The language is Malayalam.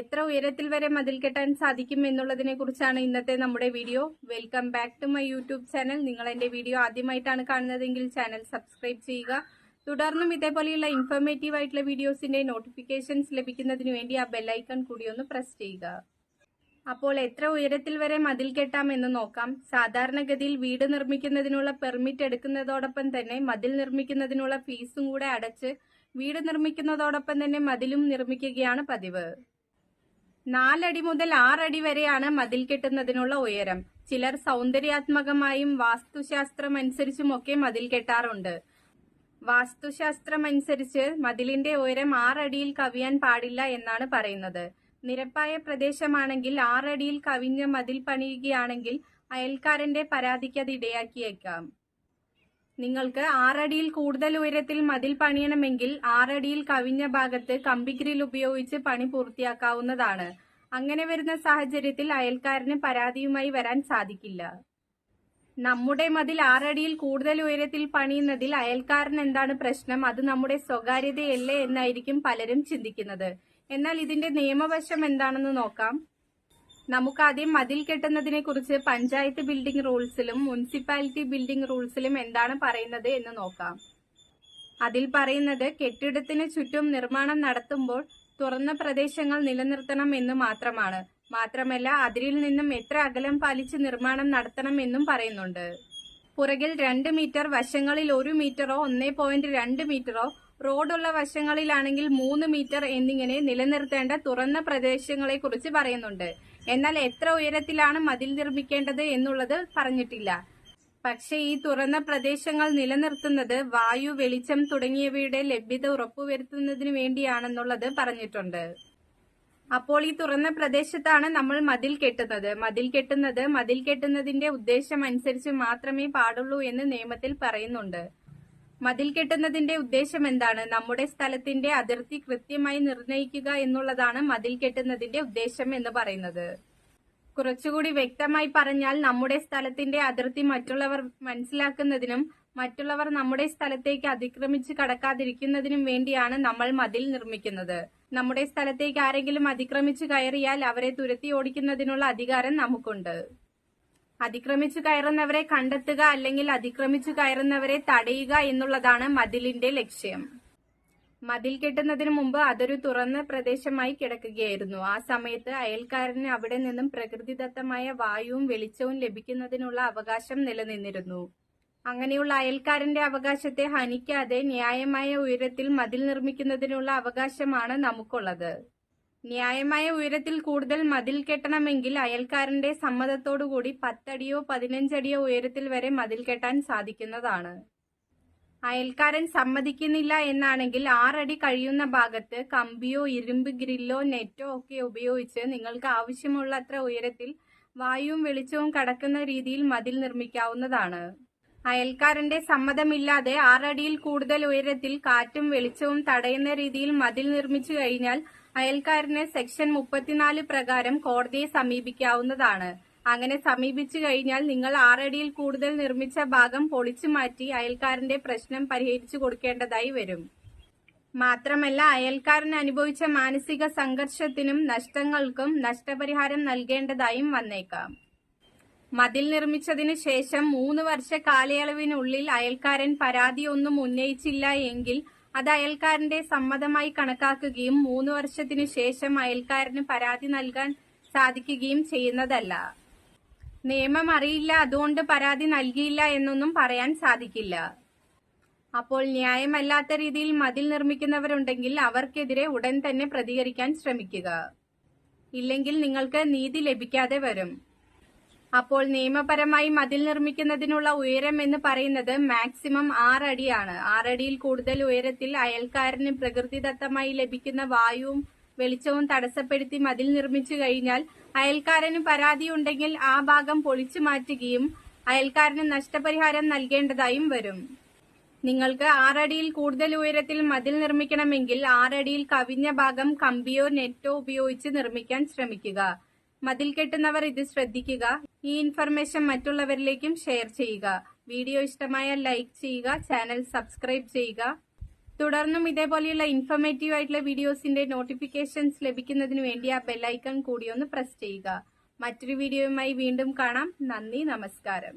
എത്ര ഉയരത്തിൽ വരെ മതിൽ കെട്ടാൻ സാധിക്കും എന്നുള്ളതിനെ കുറിച്ചാണ് ഇന്നത്തെ നമ്മുടെ video. Welcome back to my YouTube channel നിങ്ങൾ എന്റെ വീഡിയോ ആദ്യമായിട്ടാണ് കാണുന്നതെങ്കിൽ ചാനൽ സബ്സ്ക്രൈബ് ചെയ്യുക. തുടർന്നും ഇതേപോലെയുള്ള ഇൻഫോർമേറ്റീവ് ആയിട്ടുള്ള വീഡിയോസിന്റെ നോട്ടിഫിക്കേഷൻസ് ലഭിക്കുന്നതിന് വേണ്ടി ആ ബെല്ലൈക്കൺ കൂടി ഒന്ന് പ്രസ് ചെയ്യുക. അപ്പോൾ എത്ര ഉയരത്തിൽ വരെ മതിൽ കെട്ടാം എന്ന് നോക്കാം. സാധാരണഗതിയിൽ വീട് നിർമ്മിക്കുന്നതിനുള്ള പെർമിറ്റ് എടുക്കുന്നതോടൊപ്പം തന്നെ മതിൽ നിർമ്മിക്കുന്നതിനുള്ള ഫീസും കൂടെ അടച്ച് വീട് നിർമ്മിക്കുന്നതോടൊപ്പം തന്നെ മതിലും നിർമ്മിക്കുകയാണ് പതിവ്. നാലടി മുതൽ ആറടി വരെയാണ് മതിൽ കെട്ടുന്നതിനുള്ള ഉയരം. ചിലർ സൗന്ദര്യാത്മകമായും വാസ്തുശാസ്ത്രം അനുസരിച്ചുമൊക്കെ മതിൽ കെട്ടാറുണ്ട്. വാസ്തുശാസ്ത്രം അനുസരിച്ച് മതിലിന്റെ ഉയരം ആറടിയിൽ കവിയാൻ പാടില്ല എന്നാണ് പറയുന്നത്. നിരപ്പായ പ്രദേശമാണെങ്കിൽ ആറടിയിൽ കവിഞ്ഞ മതിൽ പണിയുകയാണെങ്കിൽ അയൽക്കാരന്റെ പരാതിക്ക് അത് ഇടയാക്കിയേക്കാം നിങ്ങൾക്ക് ആറടിയിൽ കൂടുതൽ ഉയരത്തിൽ മതിൽ പണിയണമെങ്കിൽ ആറടിയിൽ കവിഞ്ഞ ഭാഗത്ത് കമ്പിഗ്രിൽ ഉപയോഗിച്ച് പണി പൂർത്തിയാക്കാവുന്നതാണ്. അങ്ങനെ വരുന്ന സാഹചര്യത്തിൽ അയൽക്കാരന് പരാതിയുമായി വരാൻ സാധിക്കില്ല. നമ്മുടെ മതിൽ ആറടിയിൽ കൂടുതൽ ഉയരത്തിൽ പണിയുന്നതിൽ അയൽക്കാരൻ എന്താണ് പ്രശ്നം? അത് നമ്മുടെ സ്വകാര്യതയല്ലേ എന്നായിരിക്കും പലരും ചിന്തിക്കുന്നത്. എന്നാൽ ഇതിന്റെ നിയമവശം എന്താണെന്ന് നോക്കാം. നമുക്ക് ആദ്യം മതിൽ കെട്ടുന്നതിനെ കുറിച്ച് പഞ്ചായത്ത് ബിൽഡിംഗ് റൂൾസിലും മുനിസിപ്പാലിറ്റി ബിൽഡിംഗ് റൂൾസിലും എന്താണ് പറയുന്നത് എന്ന് നോക്കാം. അതിൽ പറയുന്നത് കെട്ടിടത്തിന് ചുറ്റും നിർമ്മാണം നടത്തുമ്പോൾ തുറന്ന പ്രദേശങ്ങൾ നിലനിർത്തണം എന്ന് മാത്രമാണ്. മാത്രമല്ല അതിരിൽ നിന്നും എത്ര അകലം പാലിച്ച് നിർമ്മാണം നടത്തണം എന്നും പറയുന്നുണ്ട്. പുറകിൽ രണ്ട് മീറ്റർ വശങ്ങളിൽ ഒരു മീറ്ററോ ഒന്നേ പോയിന്റ് രണ്ട് മീറ്ററോ റോഡുള്ള വശങ്ങളിലാണെങ്കിൽ മൂന്ന് മീറ്റർ എന്നിങ്ങനെ നിലനിർത്തേണ്ട തുറന്ന പ്രദേശങ്ങളെ കുറിച്ച് പറയുന്നുണ്ട്. എന്നാൽ എത്ര ഉയരത്തിലാണ് മതിൽ നിർമ്മിക്കേണ്ടത് എന്നുള്ളത് പറഞ്ഞിട്ടില്ല. പക്ഷേ ഈ തുറന്ന പ്രദേശങ്ങൾ നിലനിർത്തുന്നത് വായു വെളിച്ചം തുടങ്ങിയവയുടെ ലഭ്യത ഉറപ്പുവരുത്തുന്നതിന് വേണ്ടിയാണെന്നുള്ളത് പറഞ്ഞിട്ടുണ്ട്. അപ്പോൾ ഈ തുറന്ന പ്രദേശത്താണ് നമ്മൾ മതിൽ കെട്ടുന്നത്. മതിൽ കെട്ടുന്നത് മതിൽ കെട്ടുന്നതിന്റെ ഉദ്ദേശം അനുസരിച്ച് മാത്രമേ പാടുള്ളൂ എന്ന് നിയമത്തിൽ പറയുന്നുണ്ട്. മതിൽ കെട്ടുന്നതിന്റെ ഉദ്ദേശം എന്താണ്? നമ്മുടെ സ്ഥലത്തിന്റെ അതിർത്തി കൃത്യമായി നിർണയിക്കുക എന്നുള്ളതാണ് മതിൽ കെട്ടുന്നതിന്റെ ഉദ്ദേശം എന്ന് പറയുന്നത്. കുറച്ചുകൂടി വ്യക്തമായി പറഞ്ഞാൽ നമ്മുടെ സ്ഥലത്തിന്റെ അതിർത്തി മറ്റുള്ളവർ മനസ്സിലാക്കുന്നതിനും മറ്റുള്ളവർ നമ്മുടെ സ്ഥലത്തേക്ക് അതിക്രമിച്ച് കടക്കാതിരിക്കുന്നതിനും വേണ്ടിയാണ് നമ്മൾ മതിൽ നിർമ്മിക്കുന്നത്. നമ്മുടെ സ്ഥലത്തേക്ക് ആരെങ്കിലും അതിക്രമിച്ച് കയറിയാൽ അവരെ തുരത്തി ഓടിക്കുന്നതിനുള്ള അധികാരം നമുക്കുണ്ട്. അതിക്രമിച്ചു കയറുന്നവരെ കണ്ടെത്തുക അല്ലെങ്കിൽ അതിക്രമിച്ചു കയറുന്നവരെ തടയുക എന്നുള്ളതാണ് മതിലിന്റെ ലക്ഷ്യം. മതിൽ കെട്ടുന്നതിന് മുമ്പ് അതൊരു തുറന്ന പ്രദേശമായി കിടക്കുകയായിരുന്നു. ആ സമയത്ത് അയൽക്കാരന് അവിടെ നിന്നും പ്രകൃതിദത്തമായ വായുവും വെളിച്ചവും ലഭിക്കുന്നതിനുള്ള അവകാശം നിലനിന്നിരുന്നു. അങ്ങനെയുള്ള അയൽക്കാരന്റെ അവകാശത്തെ ഹനിക്കാതെ ന്യായമായ ഉയരത്തിൽ മതിൽ നിർമ്മിക്കുന്നതിനുള്ള അവകാശമാണ് നമുക്കുള്ളത്. ന്യായമായ ഉയരത്തിൽ കൂടുതൽ മതിൽ കെട്ടണമെങ്കിൽ അയൽക്കാരന്റെ സമ്മതത്തോടുകൂടി പത്തടിയോ പതിനഞ്ചടിയോ ഉയരത്തിൽ വരെ മതിൽ കെട്ടാൻ സാധിക്കുന്നതാണ്. അയൽക്കാരൻ സമ്മതിക്കുന്നില്ല എന്നാണെങ്കിൽ ആറടി കഴിയുന്ന ഭാഗത്ത് കമ്പിയോ ഇരുമ്പ് ഗ്രില്ലോ നെറ്റോ ഒക്കെ ഉപയോഗിച്ച് നിങ്ങൾക്ക് ആവശ്യമുള്ളത്ര ഉയരത്തിൽ വായുവും വെളിച്ചവും കടക്കുന്ന രീതിയിൽ മതിൽ നിർമ്മിക്കാവുന്നതാണ്. അയൽക്കാരന്റെ സമ്മതമില്ലാതെ ആറടിയിൽ കൂടുതൽ ഉയരത്തിൽ കാറ്റും വെളിച്ചവും തടയുന്ന രീതിയിൽ മതിൽ നിർമ്മിച്ചു കഴിഞ്ഞാൽ അയൽക്കാരന് സെക്ഷൻ മുപ്പത്തിനാല് പ്രകാരം കോടതിയെ സമീപിക്കാവുന്നതാണ്. അങ്ങനെ സമീപിച്ചു കഴിഞ്ഞാൽ നിങ്ങൾ ആറടിയിൽ കൂടുതൽ നിർമ്മിച്ച ഭാഗം പൊളിച്ചു മാറ്റി അയൽക്കാരന്റെ പ്രശ്നം പരിഹരിച്ചു കൊടുക്കേണ്ടതായി വരും. മാത്രമല്ല അയൽക്കാരൻ അനുഭവിച്ച മാനസിക സംഘർഷത്തിനും നഷ്ടങ്ങൾക്കും നഷ്ടപരിഹാരം നൽകേണ്ടതായും വന്നേക്കാം. മതിൽ നിർമ്മിച്ചതിനു ശേഷം മൂന്ന് വർഷ കാലയളവിനുള്ളിൽ അയൽക്കാരൻ പരാതിയൊന്നും ഉന്നയിച്ചില്ല എങ്കിൽ അത് അയൽക്കാരന്റെ സമ്മതമായി കണക്കാക്കുകയും മൂന്ന് വർഷത്തിനു ശേഷം അയൽക്കാരന് പരാതി നൽകാൻ സാധിക്കുകയും ചെയ്യുന്നതല്ല. നിയമം അറിയില്ല അതുകൊണ്ട് പരാതി നൽകിയില്ല എന്നൊന്നും പറയാൻ സാധിക്കില്ല. അപ്പോൾ ന്യായമല്ലാത്ത രീതിയിൽ മതിൽ നിർമ്മിക്കുന്നവരുണ്ടെങ്കിൽ അവർക്കെതിരെ ഉടൻ തന്നെ പ്രതികരിക്കാൻ ശ്രമിക്കുക. ഇല്ലെങ്കിൽ നിങ്ങൾക്ക് നീതി ലഭിക്കാതെ വരും. അപ്പോൾ നിയമപരമായി മതിൽ നിർമ്മിക്കുന്നതിനുള്ള ഉയരം എന്ന് പറയുന്നത് മാക്സിമം ആറടിയാണ് ആറടിയിൽ കൂടുതൽ ഉയരത്തിൽ അയൽക്കാരന് പ്രകൃതിദത്തമായി ലഭിക്കുന്ന വായുവും വെളിച്ചവും തടസ്സപ്പെടുത്തി മതിൽ നിർമ്മിച്ചു കഴിഞ്ഞാൽ അയൽക്കാരന് പരാതിയുണ്ടെങ്കിൽ ആ ഭാഗം പൊളിച്ചു മാറ്റുകയും അയൽക്കാരന് നഷ്ടപരിഹാരം നൽകേണ്ടതായും വരും. നിങ്ങൾക്ക് ആറടിയിൽ കൂടുതൽ ഉയരത്തിൽ മതിൽ നിർമ്മിക്കണമെങ്കിൽ ആറടിയിൽ കവിഞ്ഞ ഭാഗം കമ്പിയോ നെറ്റോ ഉപയോഗിച്ച് നിർമ്മിക്കാൻ ശ്രമിക്കുക. മതിൽ കെട്ടുന്നവർ ഇത് ശ്രദ്ധിക്കുക. ഈ ഇൻഫർമേഷൻ മറ്റുള്ളവരിലേക്കും ഷെയർ ചെയ്യുക. വീഡിയോ ഇഷ്ടമായാൽ ലൈക്ക് ചെയ്യുക. ചാനൽ സബ്സ്ക്രൈബ് ചെയ്യുക. തുടർന്നും ഇതേപോലെയുള്ള ഇൻഫോർമേറ്റീവ് ആയിട്ടുള്ള വീഡിയോസിന്റെ നോട്ടിഫിക്കേഷൻസ് ലഭിക്കുന്നതിന് വേണ്ടി ആ ബെല്ലൈക്കൺ കൂടി ഒന്ന് പ്രസ് ചെയ്യുക. മറ്റൊരു വീഡിയോയുമായി വീണ്ടും കാണാം. നന്ദി നമസ്കാരം.